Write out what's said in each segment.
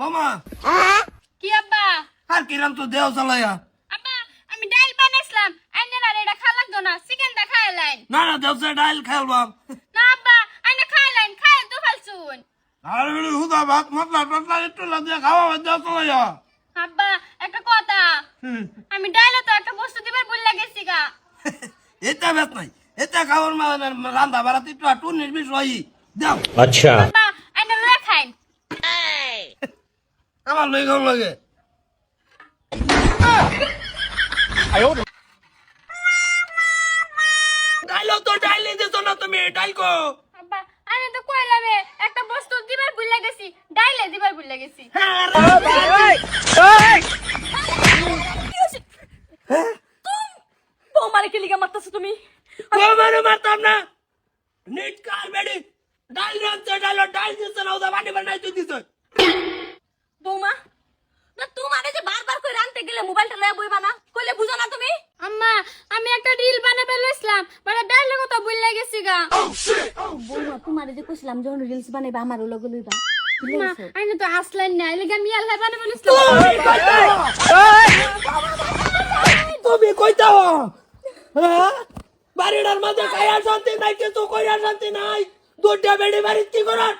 মামা। কি আব্বা? আর কিরাম তো দেও চালায়া আব্বা আমি ডাল বানাইছিলাম। আইনে না এটা খা লাগতো না। চিকেন দা খাই লাইন। না না দেও সে ডাল খাইলাম না আব্বা আইনা খাই লাইন। খাই তো ফালছুন। আর বিড়ি হুদা ভাত মতলা টতলা একটু লাগিয়ে খাওয়া দেও চালায়া আব্বা একটা কথা। আমি ডাইলে তো একটা বস্তু দিবার ভুল লাগেছি গা। এটা ব্যাস নাই। এটা খাবার মা মানে রান্দা বাড়াতে একটু আটু নির্বিষ হই দাও। আচ্ছা। আমার লই গেল লাগে। ডাইল তো ডাইলে দিছ না তুমি ডাইল কো। আব্বা আমি তো কইলাম একটা বস্তু দিবার ভুল লাগেছি ডাইলে দিবার ভুল লাগেছি। বৌমারে কি লিগা মারতেছো তুমি? মানে মারতাম না। নিট কার বেডি। ডাইল রাখছে ডাইল ডাইল দিছ না ওদা বাড়ি বানাই তুই দিছ বৌমা না তোমারে যে বারবার গেলে মোবাইলটা লয়ে বইবা না কইলে বুঝো না তুমি আম্মা আমি একটা রিল বানাবে লইছিলাম মানে ডাইলে কথা ভুল লাগেছি গা বৌমা তোমারে যে কইছিলাম যখন রিলস বানাইবা আমার লগে লইবা মা আইনে তো আসলেন না এলাকা আমি আল্লাহ বানাবে লইছিলাম তুমি কইতা হ্যাঁ বাড়িটার মধ্যে খাইয়া শান্তি নাই কিছু কইয়া শান্তি নাই দুটা বেড়ি বাড়ি কি করার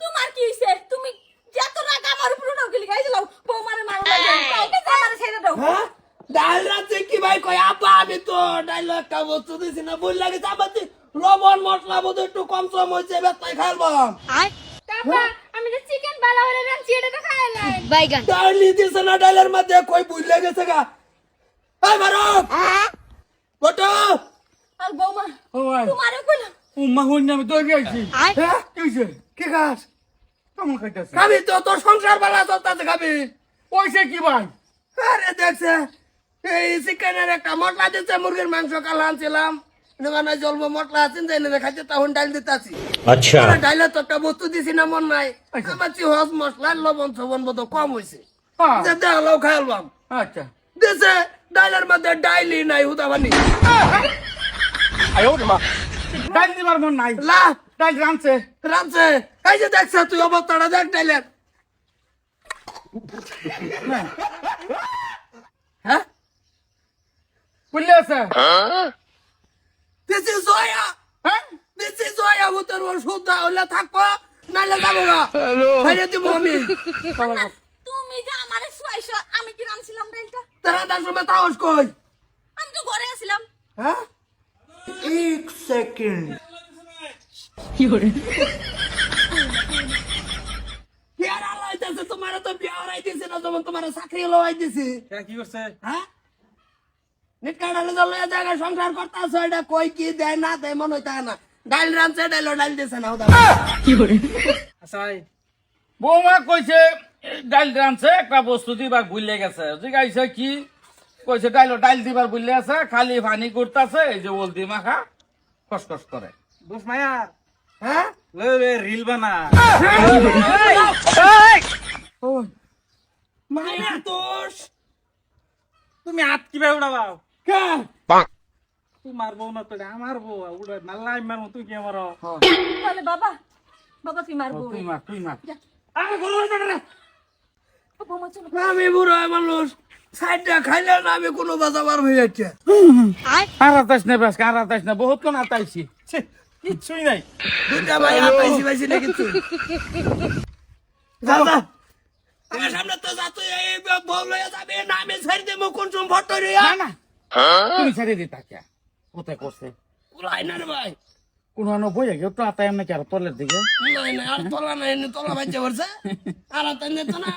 তোমার কি হইছে তুমি যত রাগ আমার উপর উঠাও কি লিগা এই যে লাও বৌমারে মারো লাগে কাইতে আমারে ছেড়ে দাও হ্যাঁ ডাল রাতে কি ভাই কই আপা আমি তো ডাইল একটা বস্তু দিছি না ভুল লাগে চাপাতি লবণ মশলা বোধ একটু কম সম হয়েছে বেতাই খাইলাম তারপর আমি যে চিকেন ভালো হলে রাঁধছি এটা তো খাইলাম ডাইলি দিছে না ডাইলের মধ্যে কই ভুল লেগেছে গা? এই মারক বটো! আর বৌমা তোমারে কইলাম উম্মা হইনি আমি তো গেছি হ্যাঁ? কি হইছে? কি খাস? কেমন খাইতেছে? খাবি তো তোর সংসার বালা চলতেছে খাবি। পয়সা কি ভাই? আরে দেখছে এই একটা মটলা দিচ্ছে মুরগির মাংস কাল আনছিলাম। জল মটলা আছেন যাই না তখন ডাল আচ্ছা। তো একটা বস্তু দিছি না মন নাই। আচ্ছা। আমার হজ মশলার লবণ সবন বোধ কম হয়েছে হ্যাঁ। খাইলাম আচ্ছা। দিছে ডাইলের মধ্যে ডাইলি নাই হুদাবানি। ডাইল দিবার মন নাই। লা। ডাইল রামছে এই যে দেখছ তুই অবস্থাটা দেখ ডাইলের। বুঝলে আছে? দিস ইজ জয়া হ্যাঁ? দিস ইজ জয়া ভূতের ওষুধ হলে থাকব নাইলে যাব গা। খাইয়ে দিব আমি। তুমি যে আমারে শুয়াইছো আমি কি তারা কই? আমি তো ঘরে আছিলাম। হ্যাঁ? এক সেকেন্ড। তোমার তো বিয়া হারাই দিছে না যেমন তোমার চাকরি লওয়াই দিছে কি করছে? হ্যাঁ? জায়গায় সংসার করতে আছো এটা কই কি দেয় না দেয় মনে হইতা না। ডাইল রানছে ডাইল ডাইল দিছে না ওটা আচ্ছা বৌমা কইছে ডাইল রানছে একটা বস্তু দিবার ভুলে গেছে। জিগাইছে কি? কইছে ডাইল ডাইল দিবার ভুলে আছে খালি পানি করতেছে এই যে ওলদি মাখা কসকস করে। বুঝ মায়া। হ্যাঁ? রিল বানা। মায়া তোষ তুমি হাত কীভাবে উড়াবাও? কে? তোমার বউ না তো এটা আমার বউ উড়ে নাল্লা ইমার মতো কি আমার বলে বাবা বাবা তুই মারবো তুই মার তুই মার আমি কোনো না আমি বুড়ো মানুষ সাইডটা খাইলে না আমি কোনো বাজাবার হয়ে যাচ্ছে আর আতাইস না বেশ আর আতাইস না বহুত কোন আতাইছি কিচ্ছুই নাই দুটা ভাই আপাইছি পাইছি না কিছু যা আমার সামনে তো যা তুই এই বউ লইয়া যাবে না আমি ছেড়ে দেবো কোন সময় ভট্ট রে না না তুমি ছেড়ে দিতা তাকে কোথায় করছে? উড়াই না রে ভাই। কোন বই গেও তো আতাই এমনি কি আর তলের দিকে? নাই না আর তোলা নাই তলা বাচ্চা করছে আর তাই তো না।